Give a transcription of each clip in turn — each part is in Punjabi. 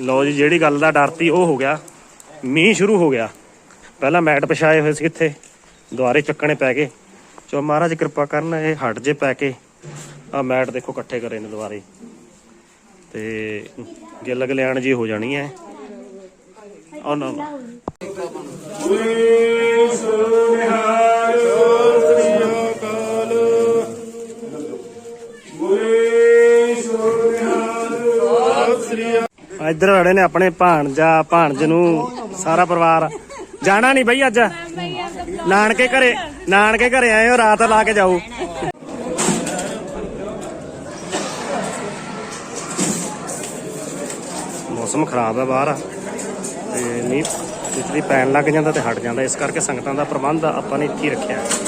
ਲਓ ਜੀ, ਜਿਹੜੀ ਗੱਲ ਦਾ ਡਰ ਤੀ ਉਹ ਹੋ ਗਿਆ। ਮੀਂਹ ਸ਼ੁਰੂ ਹੋ ਗਿਆ। ਪਹਿਲਾਂ ਮੈਟ ਪਛਾਏ ਹੋਏ ਸੀ ਇੱਥੇ, ਦੁਆਰੇ ਚੱਕਣੇ ਪੈ ਗਏ। ਚੋ ਮਹਾਰਾਜ ਕਿਰਪਾ ਕਰਨ, ਇਹ ਹਟ ਜੇ ਪੈ ਕੇ। ਆ ਮੈਟ ਦੇਖੋ ਇਕੱਠੇ ਕਰੇ ਨੇ ਦੁਆਰੇ। ਤੇ ਗਿੱਲ ਗਲਿਆਣ ਜੀ ਹੋ ਜਾਣੀ ਹੈ। ਉਹ ਨਾ। ਨਾ। ਇੱਧਰ ਵੜੇ ਨੇ ਆਪਣੇ ਭਾਣਜਾ, ਭਾਣਜ ਨੂੰ, ਸਾਰਾ ਪਰਿਵਾਰ। ਜਾਣਾ ਨਹੀਂ ਬਈ ਅੱਜ? ਨਾਨਕੇ ਘਰੇ ਨਾਨਕੇ ਘਰੇ ਆਏ ਹੋ, ਰਾਤ ਲਾ ਕੇ ਜਾਓ। ਮੌਸਮ ਖਰਾਬ ਹੈ ਬਾਹਰ। ਤੇ ਮੀਂਹ ਬਿਜਲੀ ਪੈਣ ਲੱਗ ਜਾਂਦਾ ਤੇ ਹਟ ਜਾਂਦਾ। ਇਸ ਕਰਕੇ ਸੰਗਤਾਂ ਦਾ ਪ੍ਰਬੰਧ ਆਪਾਂ ਨੇ ਇੱਥੇ ਰੱਖਿਆ। ਹੈ।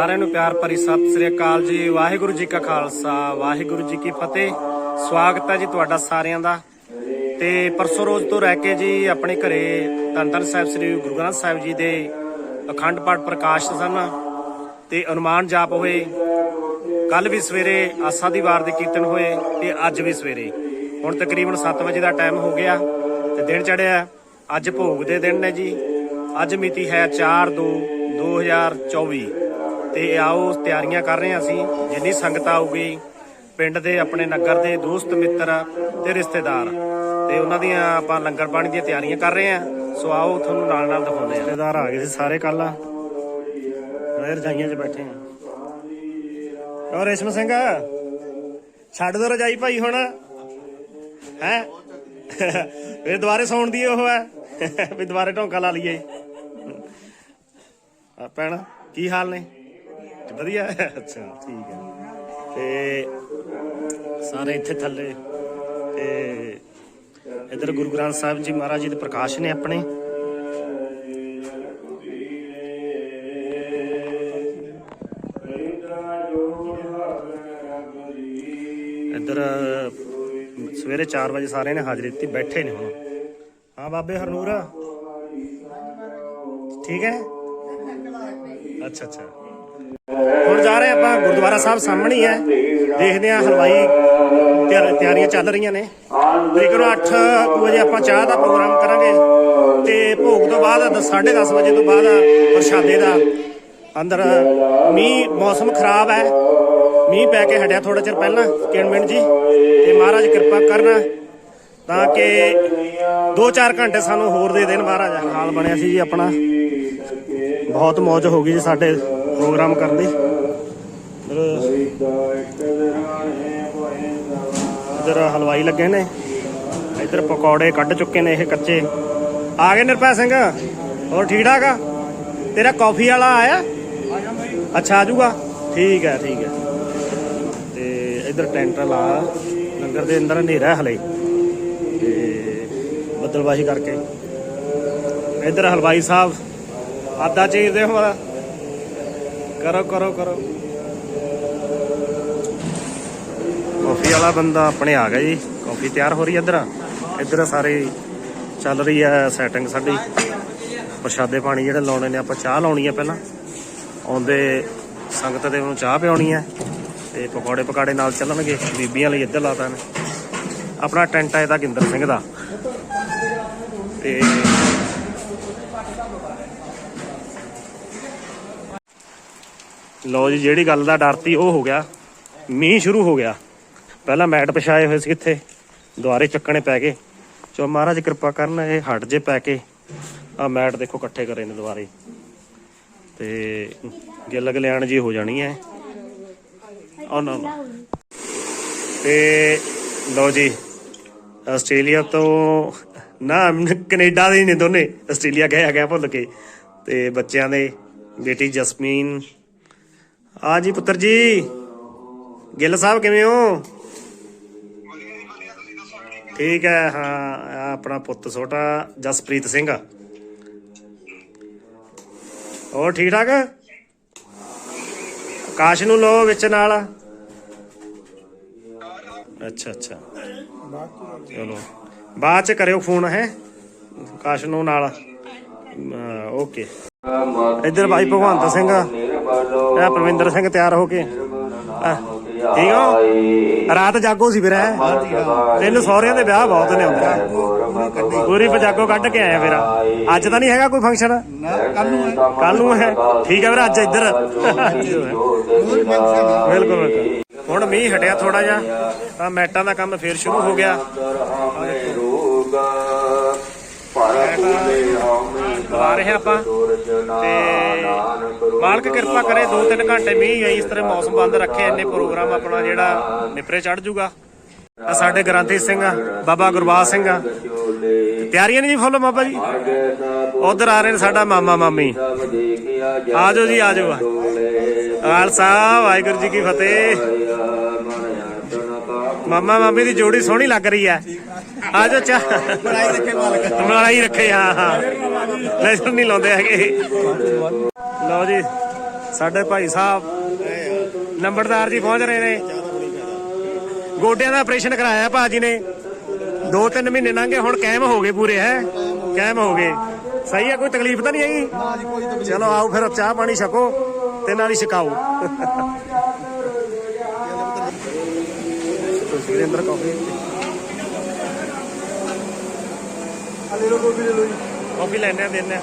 ਸਾਰਿਆਂ ਨੂੰ ਪਿਆਰ ਭਰੀ ਸਤਿ ਸ੍ਰੀ ਅਕਾਲ ਜੀ। ਵਾਹਿਗੁਰੂ ਜੀ ਕਾ ਖਾਲਸਾ, ਵਾਹਿਗੁਰੂ ਜੀ ਕੀ ਫਤਿਹ। ਸਵਾਗਤ ਹੈ ਜੀ ਤੁਹਾਡਾ ਸਾਰਿਆਂ ਦਾ। ਤੇ ਪਰਸੋਂ ਰੋਜ਼ ਤੋਂ ਰਹਿ ਕੇ ਜੀ ਆਪਣੇ ਘਰੇ ਧੰਨ ਸਾਹਿਬ ਸ੍ਰੀ ਗੁਰੂ ਗ੍ਰੰਥ ਸਾਹਿਬ ਜੀ ਦੇ ਅਖੰਡ ਪਾਠ ਪ੍ਰਕਾਸ਼ ਸਨ ਤੇ ਅਨੁਮਾਨ ਜਾਪ ਹੋਏ। ਕੱਲ ਵੀ ਸਵੇਰੇ ਆਸਾ ਦੀ ਵਾਰ ਦੇ ਕੀਰਤਨ ਹੋਏ ਤੇ ਅੱਜ ਵੀ ਸਵੇਰੇ। ਹੁਣ ਤਕਰੀਬਨ 7 ਵਜੇ ਦਾ ਟਾਈਮ ਹੋ ਗਿਆ ਤੇ ਦਿਨ ਚੜਿਆ ਅੱਜ ਭੋਗ ਦੇ ਦਿਨ ਨੇ ਜੀ। ਅੱਜ ਮਿਤੀ ਹੈ 4 2 2024 ਤੇ ਆਓ ਤਿਆਰੀਆਂ ਕਰ ਰਹੇ ਹਾਂ ਅਸੀਂ। ਜਿੰਨੀ ਸੰਗਤ ਆਊਗੀ, ਪਿੰਡ ਦੇ, ਆਪਣੇ ਨਗਰ ਦੇ ਦੋਸਤ, ਮਿੱਤਰ ਤੇ ਰਿਸ਼ਤੇਦਾਰ। ਤੇ ਉਹਨਾਂ ਦੀਆਂ ਆਪਾਂ ਲੰਗਰ ਪਾਣੀ ਦੀਆਂ ਤਿਆਰੀਆਂ ਕਰ ਰਹੇ ਹਾਂ। ਸੋ ਆਓ ਤੁਹਾਨੂੰ ਨਾਲ ਨਾਲ ਦਿਖਾਉਂਦੇ ਹਾਂ। ਰਿਸ਼ਤੇਦਾਰ ਆ ਗਏ ਸੀ ਸਾਰੇ ਕੱਲ ਰਹੇ ਰਜਾਈਆਂ 'ਚ ਬੈਠੇ ਹਾਂ। ਔਰ ਰੇਸ਼ਮ ਸਿੰਘ? ਛੱਡ ਦੋ ਰਜਾਈ ਭਾਈ ਹੁਣ। ਹੈ? ਫਿਰ ਦੁਬਾਰੇ ਸੌਣ ਦੀ ਉਹ ਹੈ। ਵੀ ਦੁਬਾਰੇ ਢੌਂਕਾ ਲਾ ਲਈਏ। ਆ ਭੈਣ, ਕੀ ਹਾਲ ਨੇ? ਵਧੀਆ। ਹੈ ਅੱਛਾ, ਠੀਕ ਹੈ। ਤੇ ਸਾਰੇ ਇੱਥੇ ਥੱਲੇ ਤੇ ਇਧਰ ਗੁਰੂ ਗ੍ਰੰਥ ਸਾਹਿਬ ਜੀ ਮਹਾਰਾਜ ਜੀ ਦੇ ਪ੍ਰਕਾਸ਼ ਨੇ ਆਪਣੇ। ਇੱਧਰ ਸਵੇਰੇ 4 ਵਜੇ ਸਾਰਿਆਂ ਨੇ ਹਾਜ਼ਰੀ ਦਿੱਤੀ, ਬੈਠੇ ਨੇ ਹੁਣ। ਹਾਂ, ਬਾਬੇ ਹਰਨੂਰ। ਠੀਕ ਹੈ? ਅੱਛਾ ਅੱਛਾ। ਹੁਣ ਜਾ ਰਹੇ ਆਪਾਂ, ਗੁਰਦੁਆਰਾ ਸਾਹਿਬ ਸਾਹਮਣੇ ਹੀ ਹੈ। ਦੇਖਦੇ ਹਾਂ ਹਲਵਾਈ ਤਿਆਰ- ਤਿਆਰੀਆਂ ਚੱਲ ਰਹੀਆਂ ਨੇ। ਤਕਰੀਬਨ 8 ਵਜੇ ਆਪਾਂ ਚਾਹ ਦਾ ਪ੍ਰੋਗਰਾਮ ਕਰਾਂਗੇ। ਤੇ ਭੋਗ ਤੋਂ ਬਾਅਦ 10:30 ਵਜੇ ਤੋਂ ਬਾਅਦ ਪ੍ਰਸ਼ਾਦੇ ਦਾ ਅੰਦਰ ਮੀਂਹ, ਮੌਸਮ ਖਰਾਬ ਹੈ। ਮੀਂਹ ਪੈ ਕੇ ਹਟਿਆ ਥੋੜਾ ਚਿਰ ਪਹਿਲਾਂ ਕਿਣਮਿਣ ਜੀ। ਤੇ ਮਹਾਰਾਜ ਕਿਰਪਾ ਕਰਨਾ ਤਾਂ ਕਿ 2-4 ਘੰਟੇ ਸਾਨੂੰ ਹੋਰ ਦੇ ਦੇਣ ਮਹਾਰਾਜ। ਹਾਲ ਬਣਿਆ ਸੀ ਜੀ ਆਪਣਾ। ਬਹੁਤ ਮੌਜ ਹੋ ਗਈ ਜੀ ਸਾਡੇ ਪ੍ਰੋਗਰਾਮ ਕਰਨ ਦੀ। ਇਧਰ ਹਲਵਾਈ ਲੱਗੇ ਨੇ। ਇਧਰ ਪਕੌੜੇ ਕੱਢ ਚੁੱਕੇ ਨੇ ਇਹ ਕੱਚੇ। ਆ ਗਏ ਨਿਰਪੈ ਸਿੰਘ। ਹੋਰ ਠੀਕ ਠਾਕ ਆ? ਤੇਰਾ ਕਾਫੀ ਵਾਲਾ ਆਇਆ? ਅੱਛਾ, ਆ ਜਾਊਗਾ। ਠੀਕ ਹੈ ਠੀਕ ਹੈ। ਤੇ ਇਧਰ ਟੈਂਟ ਲਾ ਲੰਗਰ ਦੇ ਅੰਦਰ ਹਨੇਰਾ ਹਲੇ। ਤੇ ਬੱਦਲਵਾਹੀ ਕਰਕੇ। ਇਧਰ ਹਲਵਾਈ ਸਾਹਿਬ ਆਦਾ ਚੀਰਦੇ ਹੋ ਕਰੋ ਕਰੋ ਕਰੋ। ਕਾਫੀ ਵਾਲਾ ਬੰਦਾ ਆਪਣੇ ਆ ਗਿਆ ਜੀ। ਕਾਫੀ ਤਿਆਰ ਹੋ ਰਹੀ ਹੈ ਇਧਰ। ਇਧਰ ਸਾਰੇ ਚੱਲ ਰਹੀ ਹੈ ਸੈਟਿੰਗ ਸਾਡੀ। ਪ੍ਰਸ਼ਾਦੇ ਪਾਣੀ ਜਿਹੜੇ ਲਾਉਣੇ ਨੇ, ਆਪਾਂ ਚਾਹ ਲਾਉਣੀ ਹੈ ਪਹਿਲਾਂ। ਆਉਂਦੇ ਸੰਗਤ ਦੇ ਨੂੰ ਚਾਹ ਪਿਆਉਣੀ ਹੈ ਤੇ ਪਕੌੜੇ ਪਕਾੜੇ ਨਾਲ ਚੱਲਣਗੇ। ਬੀਬੀਆਂ ਲਈ ਇੱਧਰ ਲਾਤਾ ਨੇ ਆਪਣਾ ਟੈਂਟ ਹੈ ਇਹਦਾ ਗਿੰਦਰ ਸਿੰਘ ਦਾ। ਤੇ ਲਓ ਜੀ, ਜਿਹੜੀ ਗੱਲ ਦਾ ਡਰ ਤੀ ਉਹ ਹੋ ਗਿਆ। ਮੀਂਹ ਸ਼ੁਰੂ ਹੋ ਗਿਆ। ਪਹਿਲਾਂ ਮੈਟ ਪਛਾਏ ਹੋਏ ਸੀ ਇੱਥੇ, ਦੁਆਰੇ ਚੱਕਣੇ ਪੈ ਗਏ। ਚੋ ਮਹਾਰਾਜ ਕਿਰਪਾ ਕਰਨ, ਇਹ ਹਟ ਜੇ ਪੈ ਕੇ। ਆ ਮੈਟ ਦੇਖੋ ਇਕੱਠੇ ਕਰੇ ਨੇ ਦੁਆਰੇ। ਤੇ ਗਿੱਲ ਗਲਿਆਣ ਜੀ ਹੋ ਜਾਣੀ ਹੈ। ਉਹ ਨਾ ਤੇ ਲਓ ਜੀ, ਆਸਟ੍ਰੇਲੀਆ ਤੋਂ, ਨਾ, ਕੈਨੇਡਾ ਦੇ ਨੇ ਦੋਨੇ। ਆਸਟ੍ਰੇਲੀਆ ਗਏ ਗਿਆ ਭੁੱਲ ਕੇ। ਤੇ ਬੱਚਿਆਂ ਦੇ, ਬੇਟੀ ਜਸਮੀਨ। ਆ ਜੀ ਪੁੱਤਰ ਜੀ, ਗਿੱਲ ਸਾਹਿਬ ਕਿਵੇਂ ਹੋ? ਠੀਕ ਹੈ, ਹਾਂ, ਆਹ ਆਪਣਾ ਪੁੱਤ ਛੋਟਾ ਜਸਪ੍ਰੀਤ ਸਿੰਘ। ਹੋਰ ਠੀਕ ਠਾਕ? ਕਾਸ਼ ਨੂੰ ਲੋ ਵਿੱਚ ਨਾਲ। ਅੱਛਾ ਅੱਛਾ। ਚਲੋ, ਬਾਅਦ ਚ ਕਰਿਓ ਫੋਨ, ਹੈ? ਕਾਸ਼ ਨੂੰ ਨਾਲ। ਓਕੇ। ਇੱਧਰ ਭਾਈ ਭਗਵੰਤ ਸਿੰਘ ਇਹ ਪ੍ਰਵਿੰਦਰ ਸਿੰਘ ਤਿਆਰ ਹੋ ਕੇ। ਠੀਕ ਹੋ? ਰਾਤ ਜਾਗੋ ਸੀ ਫਿਰ ਐ ਤਿੰਨ ਸਹੁਰਿਆਂ ਦੇ ਵਿਆਹ ਬਹੁਤ ਨੇ ਹੁੰਦੇ ਪੂਰੀ ਪਜਾਗੋ ਕੱਢ ਕੇ ਆਇਆ ਫਿਰ। ਅੱਜ ਤਾਂ ਨਹੀਂ ਹੈਗਾ ਕੋਈ ਫੰਕਸ਼ਨ ਕੱਲ ਨੂੰ ਹੈ। ਕੱਲ ਨੂੰ ਹੈ। ਠੀਕ ਹੈ ਫਿਰ ਅੱਜ ਇੱਧਰ। ਬਿਲਕੁਲ ਬਿਲਕੁਲ। ਹੁਣ ਮੀਂਹ ਹਟਿਆ ਥੋੜਾ ਜਿਹਾ ਤਾਂ ਮੈਟਾਂ ਦਾ ਕੰਮ ਫੇਰ ਸ਼ੁਰੂ ਹੋ ਗਿਆ। ਲਾ ਰਹੇ ਆਪਾਂ। ਤੇ ਮਾਲਕ ਕਿਰਪਾ ਕਰੇ 2-3 ਘੰਟੇ ਮੀਂਹ ਆਈ, ਇਸ ਤਰ੍ਹਾਂ ਮੌਸਮ ਬੰਦ ਰੱਖੇ, ਇੰਨੇ ਪ੍ਰੋਗਰਾਮ ਆਪਣਾ ਜਿਹੜਾ ਨਿਪਰੇ ਚੜ ਜੂਗਾ। ਆ ਸਾਡੇ ਗ੍ਰੰਥੀ ਸਿੰਘ ਆ, ਬਾਬਾ ਗੁਰਬਾਜ ਸਿੰਘ ਆ। ਤਿਆਰੀਆਂ ਨਹੀਂ ਜੀ ਫੁੱਲ ਬਾਬਾ ਜੀ? ਉਧਰ ਆ ਰਹੇ ਨੇ ਸਾਡਾ ਮਾਮਾ ਮਾਮੀ। ਆਜੋ ਜੀ ਆਜੋ ਖਾਲਸਾ ਵਾਹਿਗੁਰੂ ਜੀ ਕੀ ਫਤਿਹ। ਮਾਮਾ ਮਾਮੀ ਦੀ ਜੋੜੀ ਸੋਹਣੀ ਲੱਗ ਰਹੀ ਹੈ। ਆਜੋ ਚਾ ਬਣਾਈ ਰੱਖੇ ਮਾਲਕ ਮਲਾਈ ਰੱਖੇ, ਹਾਂ ਹਾਂ। ਲੈਸਰ ਨਹੀਂ ਲਾਉਂਦੇ ਹੈਗੇ। ਲਓ ਜੀ, ਸਾਡੇ ਭਾਈ ਸਾਹਿਬ ਨੰਬਰਦਾਰ ਜੀ ਪਹੁੰਚ ਰਹੇ ਨੇ। ਗੋਡਿਆਂ ਦਾ ਆਪਰੇਸ਼ਨ ਕਰਾਇਆ ਭਾਜੀ ਨੇ। ਦੋ ਤਿੰਨ ਮਹੀਨੇ ਲੰਘੇ ਹੁਣ ਕਾਇਮ ਹੋ ਗਏ ਪੂਰੇ, ਹੈ? ਕਾਇਮ ਹੋ ਗਏ। ਸਹੀ ਹੈ, ਕੋਈ ਤਕਲੀਫ ਤਾਂ ਨਹੀਂ ਹੈਗੀ? ਚਲੋ ਆਓ ਫਿਰ, ਚਾਹ ਪਾਣੀ ਛਕੋ ਤੇ ਨਾਲ ਹੀ ਛਕਾਓ। ਦੇ ਅੰਦਰ ਕਾਫੀ ਲੈ ਲੋ ਲੈ ਲੋ ਜੀ। ਕਾਫੀ ਲੈਣੇ ਆ ਦਿੰਨੇ ਆ।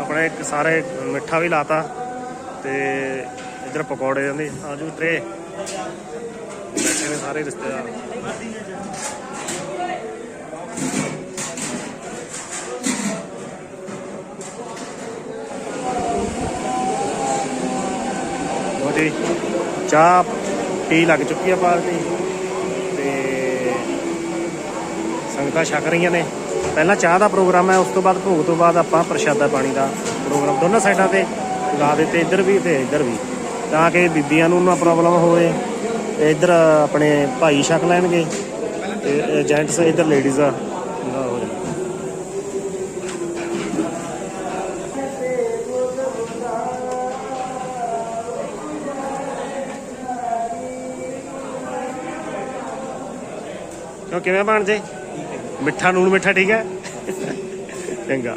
ਆਪਣੇ ਇੱਕ ਸਾਰੇ ਮਿੱਠਾ ਵੀ ਲਾਤਾ ਤੇ ਇਧਰ ਪਕੌੜੇ ਜਾਂਦੇ ਆਜੂ ਟਰੇ ਬੈਠੇ ਨੇ ਸਾਰੇ ਰਿਸ਼ਤੇਦਾਰ। ਲਓ ਚਾਹ ਪੀ ਲੱਗ ਚੁੱਕੀ ਆ ਪਾਰਟੀ ਤੇ ਸੰਗਤਾਂ ਛਕ ਰਹੀਆਂ ਨੇ। ਪਹਿਲਾਂ ਚਾਹ ਦਾ ਪ੍ਰੋਗਰਾਮ ਹੈ, ਉਸ ਤੋਂ ਬਾਅਦ ਭੋਗ ਤੋਂ ਬਾਅਦ ਆਪਾਂ ਪ੍ਰਸ਼ਾਦਾ ਪਾਣੀ ਦਾ ਪ੍ਰੋਗਰਾਮ ਦੋਨਾਂ ਸਾਈਡਾਂ ਤੇ ਲਾ ਦਿੱਤੇ, ਇੱਧਰ ਵੀ ਤੇ ਇੱਧਰ ਵੀ। ਤਾਂ ਕਿ ਬੀਬੀਆਂ ਨੂੰ ਨਾ ਪ੍ਰੋਬਲਮ ਹੋਵੇ ਤੇ ਇੱਧਰ ਆਪਣੇ ਭਾਈ ਛਕ ਲੈਣਗੇ ਤੇ ਜੈਂਟਸ ਇੱਧਰ ਲੇਡੀਜ਼ ਆ ਹੋ ਜਾਣਾ ਕਿਉਂ ਕਿਵੇਂ ਬਣ ਜੇ ਮਿੱਠਾ ਨੂਣ ਮਿੱਠਾ ਠੀਕ ਹੈ? ਚੰਗਾ।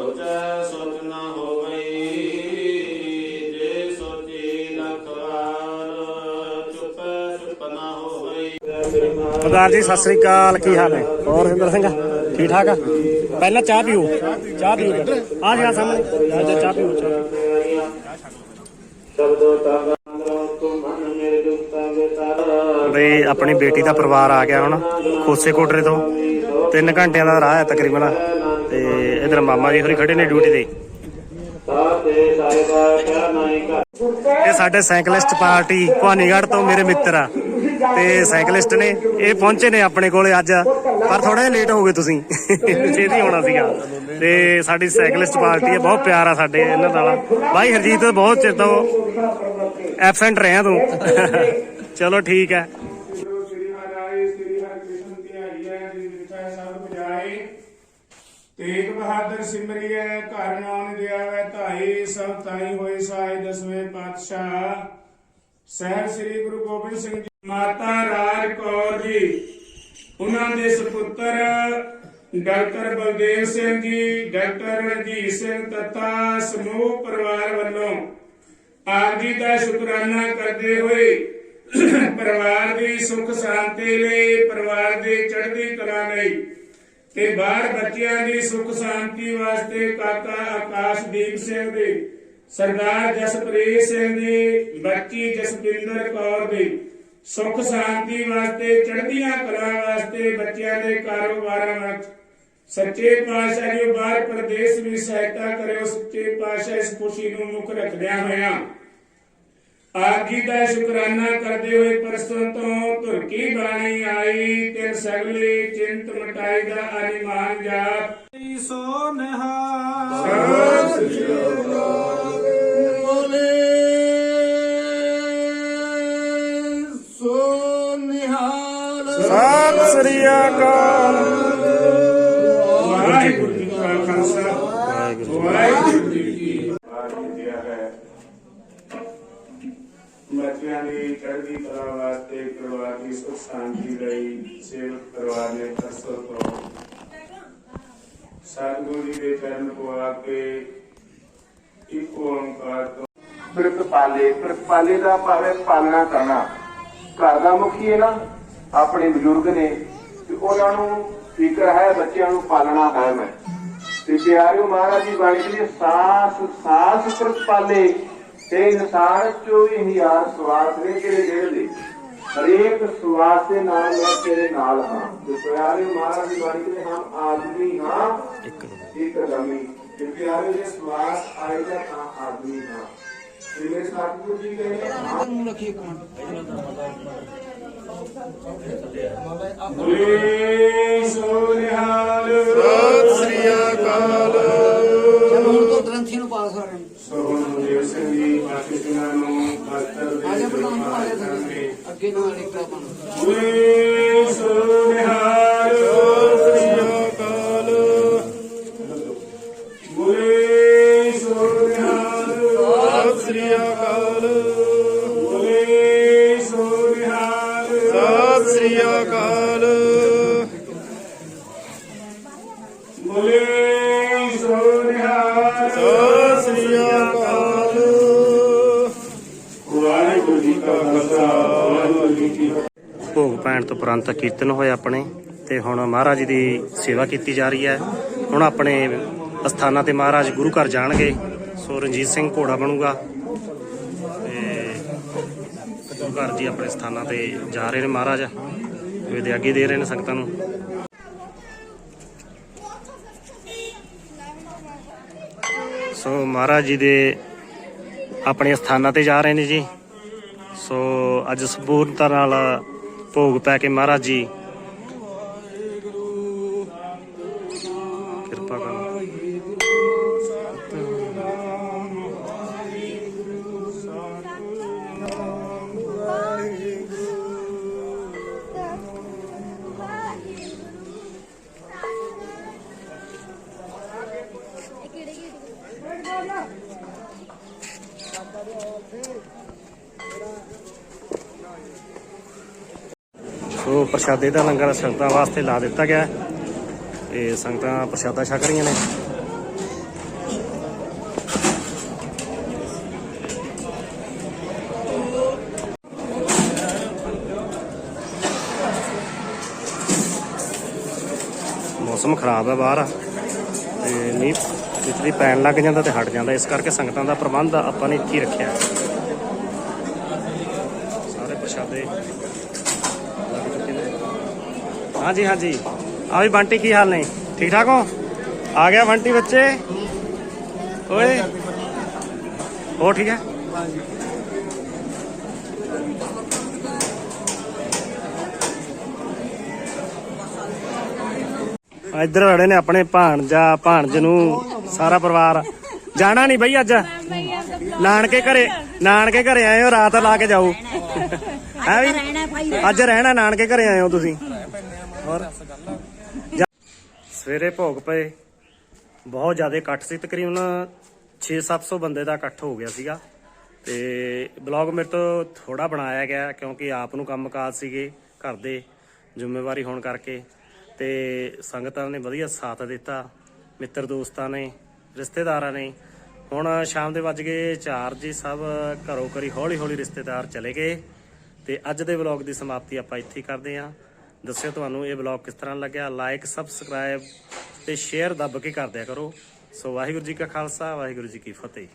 ਸੋਚੈ ਸੋਚ ਨਾ ਹੋਵਈ ਜੇ ਸੋਚੀ ਲੱਖ ਵਾਰ ਚੁੱਪ ਚੁੱਪ ਨਾ ਹੋਵਈ। ਸਰਦਾਰ ਜੀ ਸਤਿ ਸ੍ਰੀ ਅਕਾਲ ਕੀ ਹਾਲ ਹੈ? ਹੋਰ ਸਿੰਦਰ ਸਿੰਘ ਠੀਕ ਠਾਕ ਆ? ਪਹਿਲਾਂ ਚਾਹ ਪੀਓ ਚਾਹ ਪੀਓ ਆ ਜਾ ਸਾਹਮਣੇ। ਆ ਜਾ ਚਾਹ ਪੀਓ ਚਾਹ ਪੀਓ। ਸ਼ਬਦੋ ਤੰਗ ਅੰਦਰੋਂ ਤੁਮ ਮਨ ਮੇਰੇ ਦੁਖ ਤੰਗ ਤਾਰਾ ਬਈ ਆਪਣੀ ਬੇਟੀ ਦਾ ਪਰਿਵਾਰ ਆ ਗਿਆ ਹੁਣ ਖੋਸੇ ਕੋਟਰੇ ਤੋਂ। 3 ਘੰਟਿਆਂ ਦਾ ਰਾਹ ਹੈ ਤਕਰੀਬਨ। ਤੇ ਇਧਰ ਮਾਮਾ ਜੀ ਹੋਰੀ ਖੜੇ ਨੇ ਡਿਊਟੀ ਤੇ। ਸਾਤੇ ਇਹ ਸਾਡੇ ਸਾਈਕਲਿਸਟ ਪਾਰਟੀ ਭਵਾਨੀਗੜ੍ਹ ਤੋਂ ਮੇਰੇ ਮਿੱਤਰ ਆ। ਤੇ ਸਾਈਕਲਿਸਟ ਨੇ ਇਹ ਪਹੁੰਚੇ ਨੇ ਆਪਣੇ ਕੋਲੇ ਅੱਜ। ਪਰ ਥੋੜਾ ਜਿਹਾ ਲੇਟ ਹੋ ਗਏ ਤੁਸੀਂ। ਛੇਤੀ ਆਉਣਾ ਸੀਗਾ। ਤੇ ਸਾਡੀ ਸਾਈਕਲਿਸਟ ਪਾਰਟੀ ਹੈ ਬਹੁਤ ਪਿਆਰ ਆ ਸਾਡੇ ਇਹਨਾਂ ਨਾਲ ਬਾਈ ਹਰਜੀਤ, ਬਹੁਤ ਚਿਰ ਤੋਂ ਐਬਸੈਂਟ ਰਿਹਾ ਤੂੰ। ਚਲੋ ਠੀਕ ਹੈ। ਸ੍ਰੀ ਹਰਿ ਸ੍ਰੀ ਹਰਿ ਕ੍ਰਿਸ਼ਨ ਧਿਆਈਐ ਜਿਨ ਸਭ 부ਜਾਏ ਤੇਗ ਬਹਾਦਰ ਸਿਮਰਿਐ, ਘਰ ਨਾਮ ਦਿਆਵੈ ਧਾਈ ਸਭ ਤਾਈ ਹੋਏ ਸਾਈ ਦਸਵੇਂ ਪਾਤਸ਼ਾਹ। ਸਹਿਬ ਸ੍ਰੀ ਗੁਰੂ ਗੋਬਿੰਦ ਸਿੰਘ ਜੀ, ਮਾਤਾ ਰਾਜ ਕੌਰ ਜੀ, ਉਹਨਾਂ ਦੇ ਸੁਪੁੱਤਰ ਡਾਕਟਰ ਬਲਦੇਵ ਸਿੰਘ ਜੀ, ਡਾਕਟਰ ਰਣਜੀਤ ਸਿੰਘ ਤਥਾ ਸਮੂਹ ਪਰਿਵਾਰ ਵੱਲੋਂ ਆਪ ਜੀ ਦਾ ਸ਼ੁਕਰਾਨਾ ਕਰਦੇ ਹੋਏ ਪਰਿਵਾਰ ਦੀ ਸੁਖ ਸ਼ਾਂਤੀ ਲਈ, ਪਰਿਵਾਰ ਦੀ ਚੜ੍ਹਦੀ ਕਲਾ ਲਈ ਤੇ ਬਾਹਰ ਬੱਚਿਆਂ ਦੀ ਸੁਖ ਸ਼ਾਂਤੀ ਵਾਸਤੇ ਕਾਕਾ ਆਕਾਸ਼ਦੀਪ ਸਿੰਘ ਦੇ, ਸਰਦਾਰ ਜਸਪ੍ਰੀਤ ਸਿੰਘ ਦੀ, ਬੱਚੀ ਜਸਪਿੰਦਰ ਕੌਰ ਦੀ ਸੁਖ ਸ਼ਾਂਤੀ ਵਾਸਤੇ, ਚੜ੍ਹਦੀਆਂ ਕਲਾ ਵਾਸਤੇ ਬੱਚਿਆਂ ਦੇ ਕਾਰੋਬਾਰਾਂ ਵਿੱਚ ਸੱਚੇ ਪਾਤਸ਼ਾਹ ਜੀ, ਬਾਹਰ ਪ੍ਰਦੇਸ਼ ਵੀ ਸਹਾਇਤਾ ਕਰਿਓ, ਸੱਚੇ ਪਾਤਸ਼ਾਹ ਇਸ ਖੁਸ਼ੀ ਨੂੰ ਮੁੱਖ ਰੱਖਦਿਆਂ ਹੋਇਆਂ ਆਪ ਜੀ ਦਾ ਸ਼ੁਕਰਾਨਾ ਕਰਦੇ ਹੋਏ ਪਰਸੋਂ ਤੋਂ ਧੁਰਕੀ ਬਾਣੀ ਆਈ ਤੇ ਸਗਲੇ ਚਿੰਤ ਮਟਾਈ ਦਾ ਅਨਿਮਾਨ ਜਾਪ। ਸੋ ਨਿਹਾਲ। ਸਤਿ ਸ੍ਰੀ ਸੋ ਨਿਹਾਲ। ਸਤਿ ਸ੍ਰੀ ਅਕਾਲ ਵਾਹਿਗੁਰੂ ਜੀ ਕਾ ਖਾਲਸਾ ਵਾਹਿਗੁਰੂ ਜੀ ਕੀ ਫਤਿਹ ਹੈ ਬੱਚਿਆਂ ਦੀ ਚੜ੍ਹਦੀ ਵਾਸਤੇ ਪਰਿਵਾਰ ਦੀ ਸੁਖ ਸ਼ਾਂਤੀ ਲਈ ਸੇਵਕ ਪਰਿਵਾਰ ਨੇ ਪਰਸੋਂ ਤੋਂ ਸਤਿਗੁਰੂ ਜੀ ਦੇ ਚਰਨ ਪਵਾ ਕੇ ਇੱਕ ਓੰਕਾਰ ਤੋਂ ਪ੍ਰਤਪਾਲੇ ਪ੍ਰਤਪਾਲੇ ਦਾ ਭਾਵੇਂ ਪਾਲਣਾ ਕਰਨਾ। ਘਰ ਦਾ ਮੁਖੀ ਹੈ ਨਾ, ਆਪਣੇ ਬਜ਼ੁਰਗ ਨੇ ਤੇ ਉਹਨਾਂ ਨੂੰ ਫਿਕਰ ਹੈ ਬੱਚਿਆਂ ਨੂੰ ਪਾਲਣਾ ਹੈ ਮੈਂ। ਤੇ ਪਿਆਰਿਓ ਮਹਾਰਾਜ ਦੀ ਬਾਣੀ ਦੀ ਸਾਸ ਸਾਸ ਪ੍ਰਤਪਾਲੇ ਤੇ ਇਨਸਾਨ ਚੋਂ ਹੀ ਹਜ਼ਾਰ ਸਵਾਸ ਨੇ ਤੇਰੇ ਦਿਲ ਦੇ। ਹਰੇਕ ਸਵਾਸ ਦੇ ਨਾਲ ਮੈਂ ਤੇਰੇ ਨਾਲ ਹਾਂ। ਤੇ ਪਿਆਰਿਓ ਮਹਾਰਾਜ ਦੀ ਬਾਣੀ ਦੇ ਹਮ ਆਦਮੀ ਹਾਂ। ਇੱਕ ਦਮੀ ਤੇ ਪਿਆਰਿਓ ਜੇ ਸਵਾਸ ਆਏਗਾ ਤਾਂ ਆਦਮੀ ਹਾਂ। ਤੇ ਮੇਰੇ ਸਤਿਗੁਰੂ ਜੀ ਕਹਿੰਦੇ ਹਾਂ। ਬੁਲੇ ਸੋ ਨਿਹਾਲ ਸਤਿ ਸ੍ਰੀ ਅਕਾਲ। ਚਲੋ ਹੁਣ ਤੋਂ ਗ੍ਰੰਥੀ ਨੂੰ ਪਾਸ ਹੋ ਰਹੇ ਸੋ ਹੁਣ ਦੇਵ ਸਿੰਘ ਜੀ ਨੂੰ ਬਸਤਰ ਦੇ ਆਜਾ ਪ੍ਰਧਾਨ ਅੱਗੇ ਨਾਲ ਇੱਕ ਆਪਾਂ ਬੁਲੇ ਸੋ ਸ੍ਰੀ ਅਕਾਲ ਬੁਲੇ ਸੋ ਸਤਿ ਸ੍ਰੀ ਅਕਾਲ ਬੁਲੇ ਸੋ ਸਤਿ ਸ੍ਰੀ ਅਕਾਲ ਬੁਲੇ ਸੋ ਸਤਿ ਸ੍ਰੀ ਅਕਾਲ ਭੋਗ ਪੈਣ ਤੋਂ ਉਪਰੰਤ ਕੀਰਤਨ ਹੋਏ ਆਪਣੇ ਤੇ ਹੁਣ ਮਹਾਰਾਜ ਜੀ ਦੀ ਸੇਵਾ ਕੀਤੀ ਜਾ ਰਹੀ ਹੈ। ਹੁਣ ਆਪਣੇ ਅਸਥਾਨਾਂ ਤੇ ਮਹਾਰਾਜ ਗੁਰੂ ਘਰ ਜਾਣਗੇ। ਸੋ ਰਣਜੀਤ ਸਿੰਘ ਘੋੜਾ ਬਣੂਗਾ ਤੇ ਗੁਰੂ ਘਰ ਜੀ ਆਪਣੇ ਸਥਾਨਾਂ ਤੇ ਜਾ ਰਹੇ ਨੇ ਮਹਾਰਾਜ। ਇਹਦੇ ਅੱਗੇ ਦੇ ਰਹੇ ਨੇ ਸੰਗਤਾਂ ਨੂੰ। ਸੋ ਮਹਾਰਾਜ ਜੀ ਦੇ ਆਪਣੇ ਸਥਾਨਾਂ ਤੇ ਜਾ ਰਹੇ ਨੇ ਜੀ। ਸੋ ਅੱਜ ਸੰਪੂਰਨਤਾ ਨਾਲ ਭੋਗ ਪੈ ਕੇ ਮਹਾਰਾਜ ਜੀ। ਕਿਰਪਾ ਕਰੋ। ਸੋ ਪ੍ਰਸ਼ਾਦੇ ਦਾ ਲੰਗਰ ਸੰਗਤਾਂ ਵਾਸਤੇ ਲਾ ਦਿੱਤਾ ਗਿਆ ਹੈ। ਤੇ ਸੰਗਤਾਂ ਪ੍ਰਸ਼ਾਦਾ ਛਕ ਰਹੀਆਂ ਨੇ ਮੌਸਮ ਖਰਾਬ ਹੈ ਬਾਹਰ ਤੇ ਮੀਂਹ ਜਿੱਥੇ ਪੈਣ ਲੱਗ ਜਾਂਦਾ ਤੇ ਹਟ ਜਾਂਦਾ ਇਸ ਕਰਕੇ ਸੰਗਤਾਂ ਦਾ ਪ੍ਰਬੰਧ ਆਪਾਂ ਨੇ ਇੱਥੇ ਹੀ ਰੱਖਿਆ ਹੈ। ਸਾਰੇ ਪ੍ਰਸ਼ਾਦੇ ਲੱਗ ਚੁੱਕੇ ਨੇ ਹਾਂਜੀ ਹਾਂਜੀ। ਆ ਵੀ ਬੰਟੀ ਕੀ ਹਾਲ ਨੇ? ਠੀਕ ਠਾਕ ਹੋ? ਆ ਗਿਆ ਬੰਟੀ ਬੱਚੇ। ਓਏ। ਹੋ ਠੀਕ ਹੈ? ਆ ਇੱਧਰ ਅੜੇ ਨੇ ਆਪਣੇ ਭਾਣਜਾ ਭਾਣਜ ਨੂੰ ਸਾਰਾ ਪਰਿਵਾਰ। ਜਾਣਾ ਨਹੀਂ ਬਈ ਅੱਜ। ਨਾਨਕੇ ਘਰੇ ਨਾਨਕੇ ਘਰੇ ਆਏ ਹੋ ਰਾਤ ਲਾ ਕੇ ਜਾਓ। ਹੈ ਵੀ? ਅੱਜ ਰਹਿਣਾ ਨਾਨਕੇ ਘਰੇ ਆਏ ਹੋ ਤੁਸੀਂ। ਹੋਰ ਸਵੇਰੇ ਭੋਗ ਪਏ। ਬਹੁਤ ਜ਼ਿਆਦਾ ਇਕੱਠ ਸੀ। ਤਕਰੀਬਨ 6-700 ਬੰਦੇ ਦਾ ਇਕੱਠ ਹੋ ਗਿਆ ਸੀਗਾ। ਤੇ ਬਲੌਗ ਮੇਰੇ ਤੋਂ ਥੋੜਾ ਬਣਾਇਆ ਗਿਆ ਕਿਉਂਕਿ ਆਪ ਨੂੰ ਕੰਮਕਾਜ ਸੀਗੇ ਘਰ ਦੇ ਜ਼ਿੰਮੇਵਾਰੀ ਹੋਣ ਕਰਕੇ। ਤੇ ਸੰਗਤਾਂ ਨੇ ਵਧੀਆ ਸਾਥ ਦਿੱਤਾ। ਮਿੱਤਰ ਦੋਸਤਾਂ ਨੇ, ਰਿਸ਼ਤੇਦਾਰਾਂ ਨੇ। ਹੁਣ ਸ਼ਾਮ ਦੇ ਵੱਜ ਗਏ। 4 ਜੀ ਸਭ ਘਰੋਂ ਘਰੀ ਹੌਲੀ ਹੌਲੀ ਰਿਸ਼ਤੇਦਾਰ ਚਲੇ ਗਏ। ਤੇ ਅੱਜ ਦੇ ਵਲੌਗ ਦੀ ਸਮਾਪਤੀ ਆਪਾਂ ਇੱਥੇ ਹੀ ਕਰਦੇ ਹਾਂ। ਦੱਸਿਓ ਤੁਹਾਨੂੰ ਇਹ ਬਲੌਗ ਕਿਸ ਤਰ੍ਹਾਂ ਲੱਗਿਆ? ਲਾਈਕ ਸਬਸਕ੍ਰਾਈਬ ਤੇ ਸ਼ੇਅਰ ਦੱਬ ਕੇ ਕਰਦਿਆ ਕਰੋ। ਸੋ ਵਾਹਿਗੁਰੂ ਜੀ ਕਾ ਖਾਲਸਾ, ਵਾਹਿਗੁਰੂ ਜੀ ਕੀ ਫਤਿਹ।